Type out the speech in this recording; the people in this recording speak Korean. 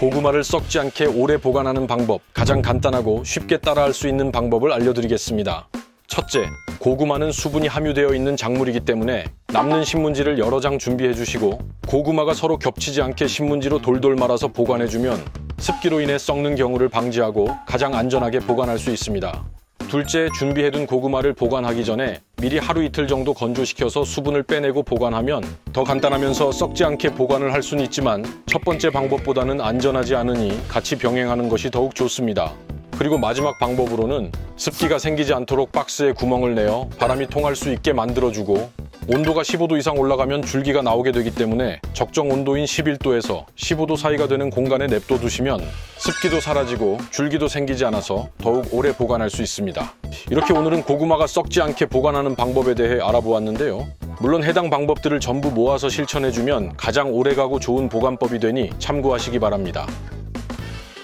고구마를 썩지 않게 오래 보관하는 방법, 가장 간단하고 쉽게 따라할 수 있는 방법을 알려드리겠습니다. 첫째, 고구마는 수분이 함유되어 있는 작물이기 때문에 남는 신문지를 여러 장 준비해 주시고 고구마가 서로 겹치지 않게 신문지로 돌돌 말아서 보관해 주면 습기로 인해 썩는 경우를 방지하고 가장 안전하게 보관할 수 있습니다. 둘째, 준비해둔 고구마를 보관하기 전에 미리 하루 이틀 정도 건조시켜서 수분을 빼내고 보관하면 더 간단하면서 썩지 않게 보관을 할 수는 있지만 첫 번째 방법보다는 안전하지 않으니 같이 병행하는 것이 더욱 좋습니다. 그리고 마지막 방법으로는 습기가 생기지 않도록 박스에 구멍을 내어 바람이 통할 수 있게 만들어주고 온도가 15도 이상 올라가면 줄기가 나오게 되기 때문에 적정 온도인 11도에서 15도 사이가 되는 공간에 냅둬 두시면 습기도 사라지고 줄기도 생기지 않아서 더욱 오래 보관할 수 있습니다. 이렇게 오늘은 고구마가 썩지 않게 보관하는 방법에 대해 알아보았는데요. 물론 해당 방법들을 전부 모아서 실천해주면 가장 오래가고 좋은 보관법이 되니 참고하시기 바랍니다.